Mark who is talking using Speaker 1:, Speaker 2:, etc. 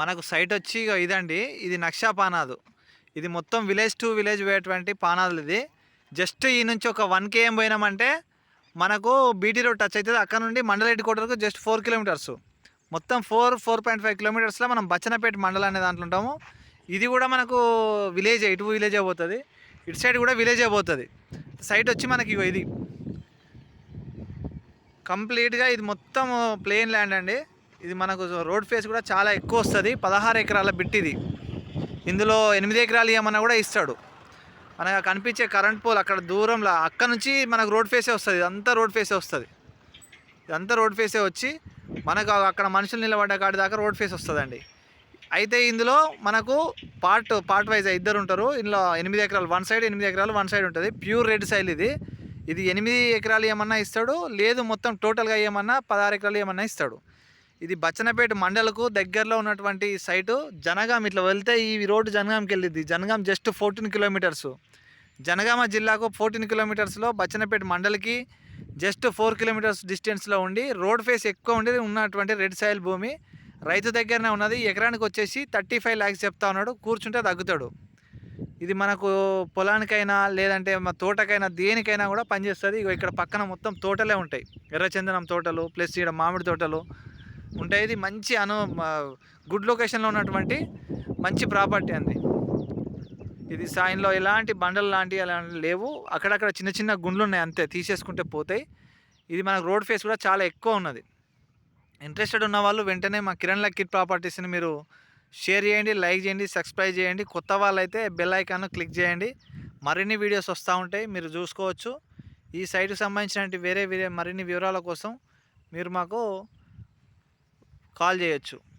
Speaker 1: మనకు సైట్ వచ్చి ఇదండి. ఇది నక్షా పానాదు. ఇది మొత్తం విలేజ్ టు విలేజ్ పోయేటువంటి పానాదులు ఇది. జస్ట్ ఈ నుంచి ఒక వన్ కేఎం పోయినామంటే మనకు బీటీ రోడ్ టచ్ అవుతుంది అక్కడ నుండి మండల హెడ్ వరకు జస్ట్ ఫోర్ కిలోమీటర్స్ మొత్తం ఫోర్ ఫోర్ పాయింట్ ఫైవ్ కిలోమీటర్స్లో మనం బచ్చనపేట మండలం అనే దాంట్లో ఉంటాము. ఇది కూడా మనకు విలేజ్ ఇటు విలేజ్ అయిపోతుంది ఇటు సైడ్ కూడా విలేజ్ అయిపోతుంది సైట్ వచ్చి మనకి ఇగో ఇది. కంప్లీట్గా ఇది మొత్తం ప్లెయిన్ ల్యాండ్ అండి. ఇది మనకు రోడ్ ఫేస్ కూడా చాలా ఎక్కువ వస్తుంది. పదహారు ఎకరాల బిట్ ఇది. ఇందులో ఎనిమిది ఎకరాలు ఇవ్వమన్నా కూడా ఇస్తాడు. మనకు కనిపించే కరెంట్ పోల్ అక్కడ దూరంలో అక్కడ నుంచి మనకు రోడ్ ఫేసే వస్తుంది. ఇదంతా రోడ్ ఫేసే వస్తుంది. ఇదంతా రోడ్ ఫేసే వచ్చి మనకు అక్కడ మనుషులు నిలబడ్డ కాడి దాకా రోడ్ ఫేస్ వస్తుందండి. అయితే ఇందులో మనకు పార్ట్ పార్ట్ వైజ్ ఇద్దరు ఉంటారు. ఇందులో ఎనిమిది ఎకరాలు వన్ సైడ్ ఎనిమిది ఎకరాలు వన్ సైడ్ ఉంటుంది. ప్యూర్ రెడ్ సైల్ ఇది. ఇది ఎనిమిది ఎకరాలు ఏమన్నా ఇస్తాడు. లేదు మొత్తం టోటల్గా ఏమన్నా పదహారు ఎకరాలు ఏమన్నా ఇస్తాడు. ఇది బచ్చనపేట మండలకు దగ్గరలో ఉన్నటువంటి సైటు. జనగాం ఇట్లా వెళ్తే ఈ రోడ్డు జనగాంకి వెళ్ళింది Jangaon just fourteen kilometres. Janagama జిల్లాకు ఫోర్టీన్ కిలోమీటర్స్లో బచ్చనపేట మండలికి జస్ట్ ఫోర్ కిలోమీటర్స్ డిస్టెన్స్లో ఉండి రోడ్ ఫేస్ ఎక్కువ ఉండేది ఉన్నటువంటి రెడ్ సాయిల్ భూమి. రైతు దగ్గరనే ఉన్నది. ఎకరానికి వచ్చేసి థర్టీ ఫైవ్ ల్యాక్స్ చెప్తా ఉన్నాడు. కూర్చుంటే తగ్గుతాడు. ఇది మనకు పొలానికైనా లేదంటే మా తోటకైనా దేనికైనా కూడా పనిచేస్తుంది. ఇగో ఇక్కడ పక్కన మొత్తం తోటలే ఉంటాయి. ఎర్రచందనం తోటలు ప్లస్ ఇక్కడ మామిడి తోటలు ఉంటాయి ఇది మంచి అను గుడ్ లొకేషన్లో ఉన్నటువంటి మంచి ప్రాపర్టీ అంది. ఇది సాయంలో ఎలాంటి బండలు లాంటివి అలాంటివి లేవు. అక్కడక్కడ చిన్న చిన్న గుండ్లు ఉన్నాయి అంతే తీసేసుకుంటే పోతాయి. ఇది మనకు రోడ్ ఫేస్ కూడా చాలా ఎక్కువ ఉన్నది. ఇంట్రెస్టెడ్ ఉన్న వాళ్ళు వెంటనే మా కిరణ్ లక్కిట్ ప్రాపర్టీస్ని మీరు షేర్ చేయండి లైక్ చేయండి సబ్స్క్రైబ్ చేయండి. కొత్త వాళ్ళైతే బెల్ ఐకాన్ క్లిక్ చేయండి. మరిన్ని వీడియోస్ వస్తూ ఉంటాయి మీరు చూసుకోవచ్చు. ఈ సైట్కి సంబంధించిన వేరే వేరే మరిన్ని వివరాల కోసం మీరు మాకు కాల్ చేయొచ్చు.